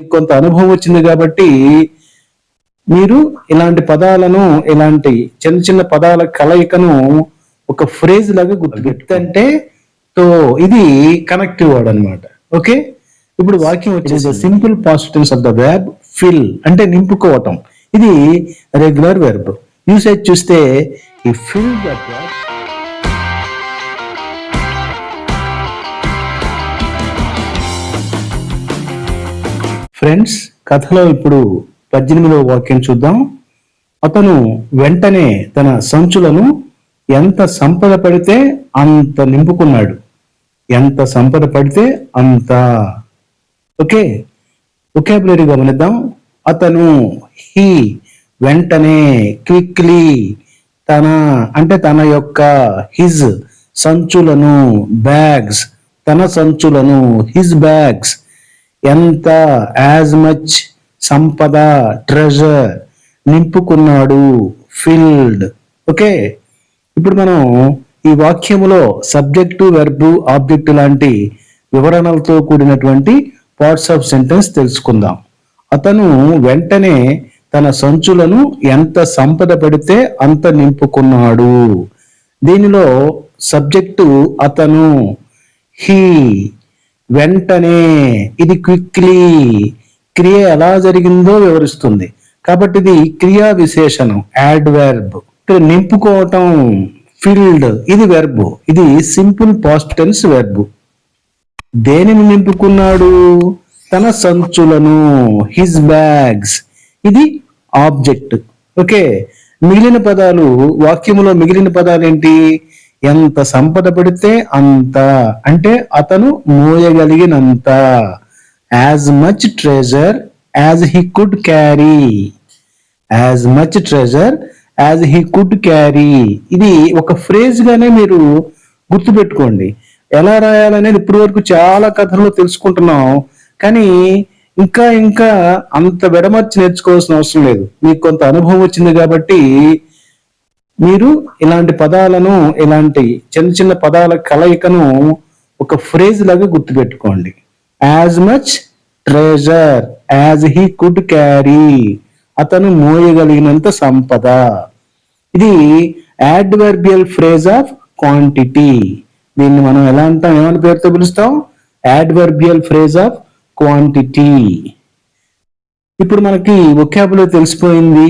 కొంత అనుభవం వచ్చింది కాబట్టి మీరు ఇలాంటి పదాలను ఇలాంటి చిన్న చిన్న పదాల కలయికను ఒక ఫ్రేజ్ లాగా గుర్తుపెట్టు అంటే తో ఇది కనెక్టివ్ వర్డ్ అన్నమాట. ఓకే? ఇప్పుడు వాక్యం వచ్చేసి simple positives of the verb fill అంటే నింపుకోవటం. ఇది రెగ్యులర్ వెర్బ్ యూసేజ్ చూస్తే ఈ ఫిల్ ద ఫ్రెండ్స్ కథలో ఇప్పుడు పద్దెనిమిదవ వాక్యం చూద్దాం. అతను వెంటనే తన సంచులను ఎంత సంపద పడితే అంత నింపుకున్నాడు. ఎంత సంపద పడితే అంత. ఓకే ఒకేబులరీ గమనిద్దాం. అతను హీ వెంటనే క్విక్లీ తన అంటే తన యొక్క హిజ్ సంచులను బ్యాగ్స్ తన సంచులను హిజ్ బ్యాగ్స్ ఎంత యాజ్ మచ్ సంపద ట్రెజర్ నింపుకున్నాడు ఫిల్డ్ ఓకే ఇప్పుడు మనం ఈ వాక్యములో సబ్జెక్టు వెర్బు ఆబ్జెక్టు లాంటి వివరణలతో కూడినటువంటి పార్ట్స్ ఆఫ్ సెంటెన్స్ తెలుసుకుందాం. అతను వెంటనే తన సంచులను ఎంత సంపద పడితే అంత నింపుకున్నాడు. దీనిలో సబ్జెక్టు అతను హీ వెంటనే ఇది క్విక్లీ క్రియ ఎలా జరిగిందో వివరిస్తుంది. కాబట్టి ఇది క్రియా విశేషణం యాడ్ వెర్బ్ ఇక్కడ నింపుకోవటం ఫిల్డ్ ఇది వెర్బ్ ఇది సింపుల్ పాస్ట్ టెన్స్ వెర్బ్ దేనిని నింపుకున్నాడు? తన సంచులను హిజ్ బ్యాగ్స్ ఇది ఆబ్జెక్ట్ ఓకే. మిగిలిన పదాలు వాక్యములో మిగిలిన పదాలు ఏంటి ఎంత సంపద పెడితే అంత. అంటే అతను మోయగలిగినంత. As much treasure as he could carry as much treasure as he could carry ఇది ఒక ఫ్రేజ్ గానే మీరు గుర్తుపెట్టుకోండి. ఎలా రాయాలనేది ఇప్పటి వరకు చాలా కథల్లో తెలుసుకుంటున్నాం. కానీ ఇంకా ఇంకా అంత విడమర్చి నేర్చుకోవాల్సిన అవసరం లేదు. మీకు కొంత అనుభవం వచ్చింది కాబట్టి మీరు ఇలాంటి పదాలను ఇలాంటి చిన్న చిన్న పదాల కలయికను ఒక ఫ్రేజ్ లాగా గుర్తుపెట్టుకోండి. As much treasure as he could carry అతను మోయగలిగినంత సంపద. ఇది యాడ్వర్బియల్ ఫ్రేజ్ ఆఫ్ క్వాంటిటీ దీన్ని మనం ఎలా అంటాం? ఏమని పేరుతో పిలుస్తాం? యాడ్వర్బియల్ ఫ్రేజ్ ఆఫ్ క్వాంటిటీ ఇప్పుడు మనకి ఒకాబులో తెలిసిపోయింది.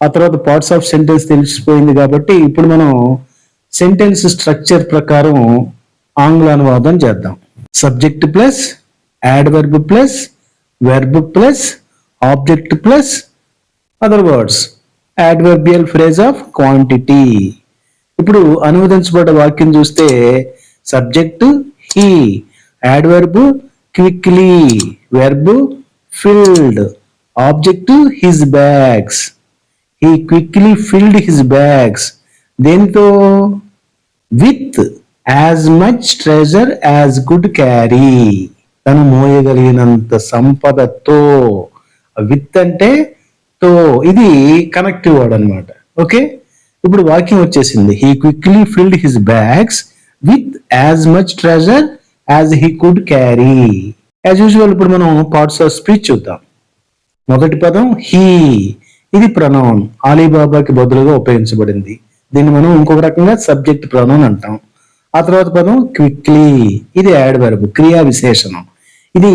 ఆ తర్వాత పార్ట్స్ ఆఫ్ సెంటెన్స్ తెలిసిపోయింది కాబట్టి ఇప్పుడు మనం సెంటెన్స్ స్ట్రక్చర్ ప్రకారం ఆంగ్ల అనువాదం చేద్దాం subject plus adverb plus verb plus object plus other words adverbial phrase of quantity ఇప్పుడు అనువదించబడ్డ వాక్యం చూస్తే subject he adverb quickly verb filled object his bags he quickly filled his bags దేంతో? With as much treasure as good carry తను మోయగలిగినంత సంపదతో. With అంటే తో. ఇది కనెక్టివ్ వర్డ్ అన్నమాట. ఓకే ఇప్పుడు వాక్యం వచ్చేసింది. He quickly filled his bags with as much treasure as he could carry as usual ఇప్పుడు మనం పార్ట్స్ ఆఫ్ స్పీచ్ చూద్దాం. మొదటి పదం హీ ఇది ప్రొనౌన్ అలీబాబాకి బదులుగా ఉపయోగించబడింది. దీన్ని మనం ఇంకొక రకంగా సబ్జెక్ట్ ప్రొనౌన్ అంటాం. ఆ తర్వాత పదం క్విక్లీ. ఇది యాడ్ వెర్బ్ క్రియా విశేషణం. ఇది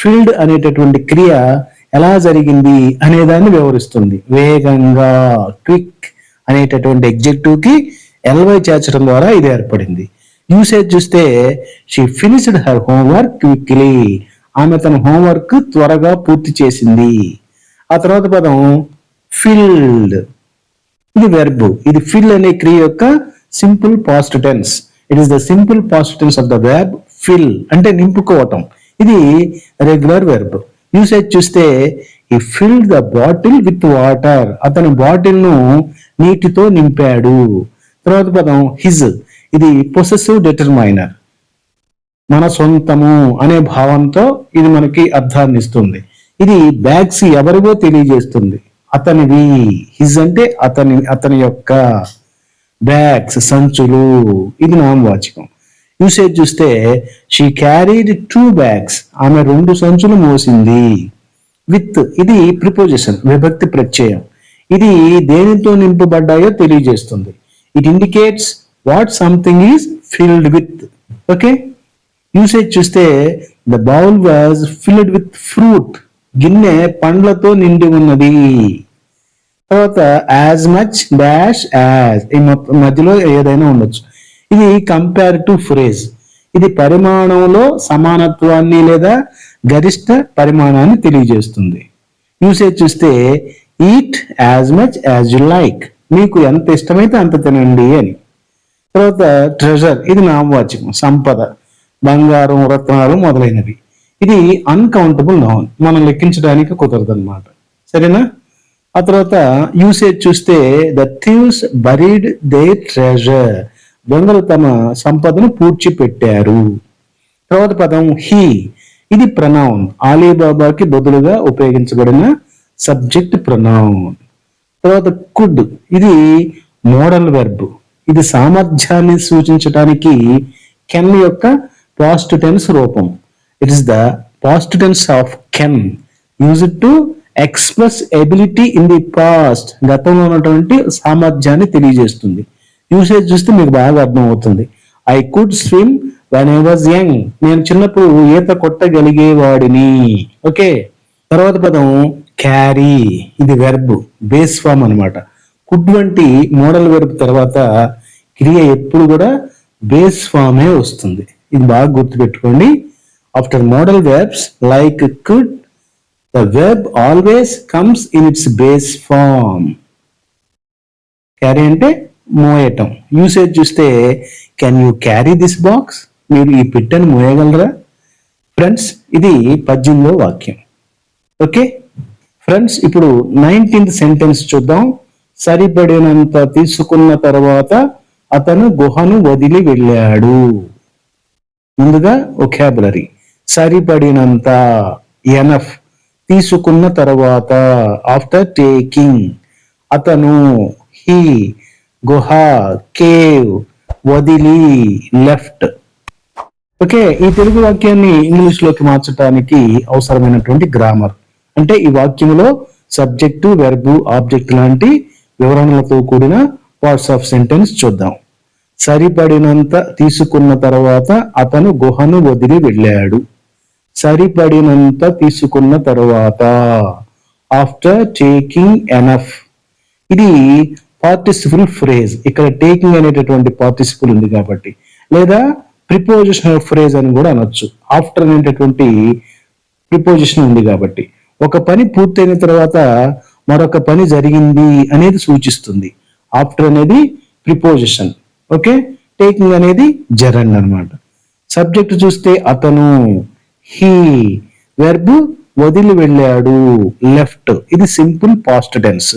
ఫీల్డ్ అనేటటువంటి క్రియ ఎలా జరిగింది అనే దాన్ని వివరిస్తుంది. వేగంగా క్విక్ అనేటటువంటి ఎగ్జెక్టివ్కి ఎల్వై చేర్చడం ద్వారా ఇది ఏర్పడింది. యూసేజ్ చూస్తే she finished her homework quickly ఆమె తన హోంవర్క్ త్వరగా పూర్తి చేసింది. ఆ తర్వాత పదం ఫిల్డ్ ఇది వెర్బ్ ఇది ఫిల్ అనే క్రియ యొక్క simple past tense it is the simple past tense of the verb fill అంటే నింపుకోవటం. ఇది రెగ్యులర్ వెర్బ్ యూసేజ్ చూస్తే he fill the bottle with water అతను బాటిల్ను నీటితో నింపాడు. తర్వాత పదం హిజ్ ఇది పొసెసివ్ డిటర్మైనర్ మన సొంతము అనే భావంతో ఇది మనకి అర్థాన్ని ఇస్తుంది ఇది బ్యాగ్స్ ఎవరివో తెలియజేస్తుంది. అతనివి హిజ్ అంటే అతని అతని యొక్క బ్యాగ్స్ సంచులు ఇది నామవాచకం యూసేజ్ చూస్తే షీ క్యారీడ్ టూ బ్యాగ్స్ ఆమె రెండు సంచులు మోసింది. విత్ ఇది ప్రిపోజిషన్ విభక్తి ప్రత్యయం. ఇది దేనితో నింపబడ్డాయో తెలియజేస్తుంది. It indicates what something is filled with okay usage చూస్తే the bowl was filled with fruit గిన్నె పండ్లతో నిండి ఉన్నది. తర్వాత యాజ్ మచ్ డాష్ యాజ్ ఈ మొత్తం మధ్యలో ఏదైనా ఉండొచ్చు. ఇది కంపారిటివ్ ఫ్రేజ్ ఇది పరిమాణంలో సమానత్వాన్ని లేదా గరిష్ట పరిమాణాన్ని తెలియజేస్తుంది. యూసేజ్ చూస్తే eat as much as you like మీకు ఎంత ఇష్టమైతే అంత తినండి అని. తర్వాత ట్రెజర్ ఇది నామవాచకం సంపద. బంగారం రత్నాలు మొదలైనవి. ఇది అన్కౌంటబుల్ నౌన్ మనం లెక్కించడానికి కుదరదు అనమాట సరేనా? ఆ తర్వాత యూసేజ్ చూస్తే the thieves buried their treasure దొంగలు తమ సంపదను పూడ్చిపెట్టారు. తర్వాత పదం హీ ఇది ప్రనౌన్ ఆలీబాబాకి బదులుగా ఉపయోగించబడిన సబ్జెక్ట్ ప్రనౌన్ తర్వాత కుడ్ ఇది మోడల్ వెర్బ్ ఇది సామర్థ్యాన్ని సూచించడానికి కెన్ యొక్క పాస్ట్ టెన్స్ రూపం. It is the past tense of can use to express ability in the past గతంలో ఉన్నటువంటి సామర్థ్యాన్ని తెలియజేస్తుంది. యూసేజ్ చూస్తే మీకు బాగా అర్థం అవుతుంది I could swim when I was young నేను చిన్నప్పుడు ఈత కొట్టగలిగేవాడిని. ఓకే? తర్వాత పదం క్యారీ ఇది వెర్బ్ బేస్ ఫామ్ అనమాట కుడ్ వంటి మోడల్ వెర్బ్ తర్వాత క్రియ ఎప్పుడు కూడా బేస్ ఫామే వస్తుంది. ఇది బాగా గుర్తుపెట్టుకోండి. After modal verbs like could the verb always comes in its base form carry అంటే మోయటం. యూసేజ్ చూస్తే can you carry this box మీరు ఈ పిట్టను మోయగలరా? ఫ్రెండ్స్ ఇది పద్యంలో వాక్యం. ఓకే ఫ్రెండ్స్ ఇప్పుడు నైన్టీన్త్ సెంటెన్స్ చూద్దాం. సరిపడినంత తీసుకున్న తర్వాత అతను గుహను వదిలి వెళ్ళాడు. ముందుగా ఒకాబులరీ సరిపడినంత ఎనఫ్ తీసుకున్న తర్వాత ఆఫ్టర్ టేకింగ్ అతను హీ గుహ కేవ్ వదిలి లెఫ్ట్ ఓకే ఈ తెలుగు వాక్యాన్ని ఇంగ్లీష్లోకి మార్చడానికి అవసరమైనటువంటి గ్రామర్ అంటే ఈ వాక్యంలో సబ్జెక్టు వెర్బు ఆబ్జెక్ట్ లాంటి వివరణలతో కూడిన పార్ట్స్ ఆఫ్ సెంటెన్స్ చూద్దాం. సరిపడినంత తీసుకున్న తర్వాత అతను గుహను వదిలి వెళ్ళాడు. సరిపడినంత తీసుకున్న తర్వాత ఆఫ్టర్ టేకింగ్ ఎనఫ్ ఇది పార్టిసిపుల్ ఫ్రేజ్ ఇక్కడ టేకింగ్ అనేటటువంటి పార్టిసిపుల్ ఉంది కాబట్టి. లేదా ప్రిపోజిషనల్ ఫ్రేజ్ అని కూడా అనొచ్చు. ఆఫ్టర్ అనేటటువంటి ప్రిపోజిషన్ ఉంది కాబట్టి. ఒక పని పూర్తయిన తర్వాత మరొక పని జరిగింది అనేది సూచిస్తుంది. ఆఫ్టర్ అనేది ప్రిపోజిషన్ ఓకే? టేకింగ్ అనేది జరండ్ అనమాట సబ్జెక్ట్ చూస్తే అతను హీ. వెర్బ్ వదిలి వెళ్ళాడు. లెఫ్ట్. ఇది సింపుల్ పాస్ట్ టెన్స్.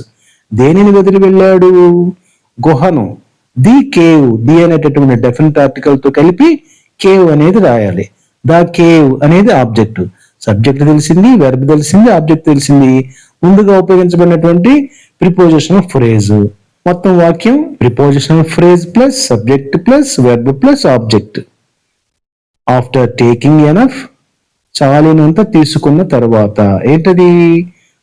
దేనిని వదిలి వెళ్ళాడు? గుహను. The cave. ది అనేటటువంటి డెఫినెట్ ఆర్టికల్తో కలిపి కేవ్ అనేది రాయాలి. ద కేవ్ అనేది ఆబ్జెక్ట్. సబ్జెక్ట్ తెలిసింది వెర్బ్ తెలిసింది ఆబ్జెక్ట్ తెలిసింది. ముందుగా ఉపయోగించబడినటువంటి ప్రిపోజిషన్ ఫ్రేజ్. మొత్తం వాక్యం preposition phrase plus subject plus verb plus object. After taking enough చాలినంత తీసుకున్న తర్వాత ఏంటది?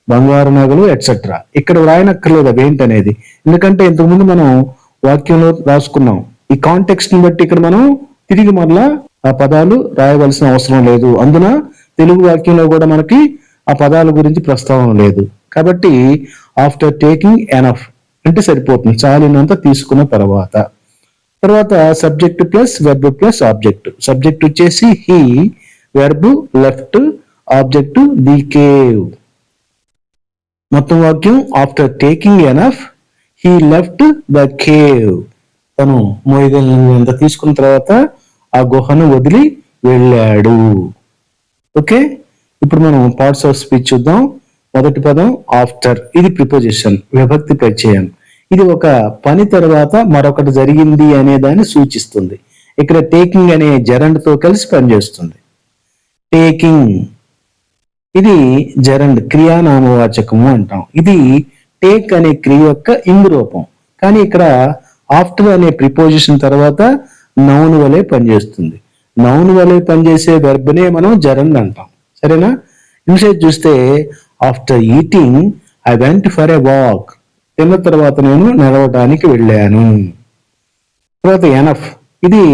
బంగారు నగలు ఎట్సెట్రా ఇక్కడ వ్రాయనక్కర్లేదు అవి ఏంటనేది. ఎందుకంటే ఇంతకుముందు మనం వాక్యంలో రాసుకున్నాం. ఈ కాంటెక్స్ట్ని బట్టి ఇక్కడ మనం తిరిగి మరలా ఆ పదాలు రాయవలసిన అవసరం లేదు. అందున తెలుగు వాక్యంలో కూడా మనకి ఆ పదాల గురించి ప్రస్తావన లేదు. కాబట్టి ఆఫ్టర్ టేకింగ్ ఎనఫ్ అంటే సరిపోతుంది. చాలినంత తీసుకున్న తర్వాత. తర్వాత subject plus verb plus object subject వచ్చేసి he verb left object the cave మొత్తం వాక్యం after taking enough he left the cave తను మోయగలిగినంత తీసుకున్న తర్వాత ఆ గుహను వదిలి వెళ్ళాడు. ఓకే? ఇప్పుడు మనం పార్ట్స్ ఆఫ్ స్పీచ్ చూద్దాం. మొదటి పదం ఆఫ్టర్ ఇది ప్రిపోజిషన్ విభక్తి ప్రత్యయం. ఇది ఒక పని తర్వాత మరొకటి జరిగింది అనే దాన్ని సూచిస్తుంది. ఇక్కడ టేకింగ్ అనే జరండ్తో కలిసి పనిచేస్తుంది. టేకింగ్ ఇది జరండ్ క్రియానామవాచకము అంటాం. ఇది టేక్ అనే క్రియ యొక్క ఇంగ్ రూపం కానీ ఇక్కడ ఆఫ్టర్ అనే ప్రిపోజిషన్ తర్వాత నౌన్ వలె పనిచేస్తుంది. నౌన్ వలె పనిచేసే వెర్బ్నే మనం జరండ్ అంటాం. సరేనా? ఇన్సైడ్ చూస్తే after eating I went for a walk తిన్న తర్వాత నేను నడవటానికి వెళ్ళాను. తర్వాత ఎనఫ్ ఇది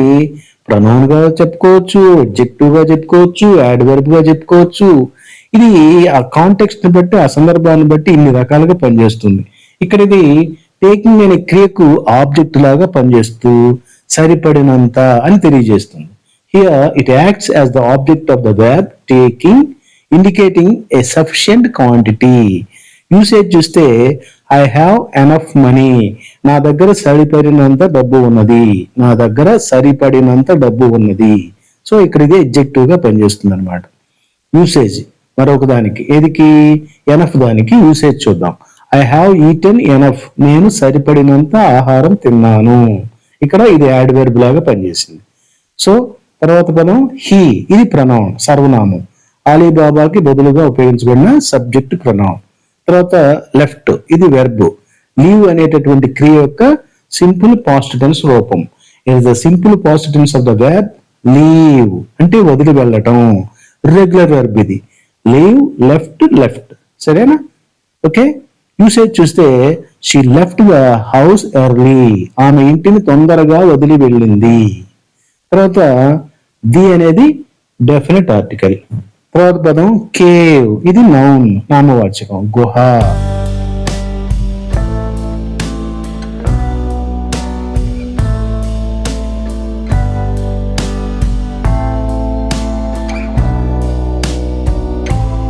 ప్రొనౌన్గా చెప్పుకోవచ్చు ఎడ్జెక్టివ్గా చెప్పుకోవచ్చు యాడ్వర్బ్గా చెప్పుకోవచ్చు. ఇది ఆ కాంటెక్స్ట్ని బట్టి ఆ సందర్భాన్ని బట్టి ఇన్ని రకాలుగా పనిచేస్తుంది. ఇక్కడ ఇది టేకింగ్ అనే క్రియకు ఆబ్జెక్ట్ లాగా పనిచేస్తూ సరిపడినంత అని తెలియజేస్తుంది. Here it acts as the object of the verb taking indicating a sufficient quantity usage చూస్తే ఐ హ్యావ్ ఎనఫ్ మనీ నా దగ్గర సరిపడినంత డబ్బు ఉన్నది. నా దగ్గర సరిపడినంత డబ్బు ఉన్నది. సో ఇక్కడ ఇది ఎగ్జెక్టివ్గా పనిచేస్తుంది అనమాట యూసేజ్ మరొక దానికి. ఏదికి? ఎనఫ్ దానికి. యూసేజ్ చూద్దాం. ఐ హ్యావ్ ఈటెన్ ఎనఫ్ నేను సరిపడినంత ఆహారం తిన్నాను. ఇక్కడ ఇది యాడ్వర్బ్ లాగా పనిచేసింది. సో తర్వాత పదం హీ ఇది ప్రణవం సర్వనామం. అలీబాబాకి బదులుగా ఉపయోగించబడిన సబ్జెక్ట్ ప్రణవం తర్వాత లెఫ్ట్ ఇది వెర్బ్ లీవ్ అనేటటువంటి క్రియ యొక్క సింపుల్ పాస్ట్ టెన్స్ రూపం. It the simple past tense of the verb leave అంటే వదిలి వెళ్ళటం. రెగ్యులర్ వెర్బ్ ఇది. లీవ్ లెఫ్ట్ లెఫ్ట్ సరేనా? ఓకే యూసేజ్ చూస్తే she left the house early ఆమె ఇంటిని తొందరగా వదిలి వెళ్ళింది. తర్వాత ది అనేది డెఫినెట్ ఆర్టికల్ తర్వాత పదం కేవ్. ఇది నౌన్ నామవాచకం. గుహ.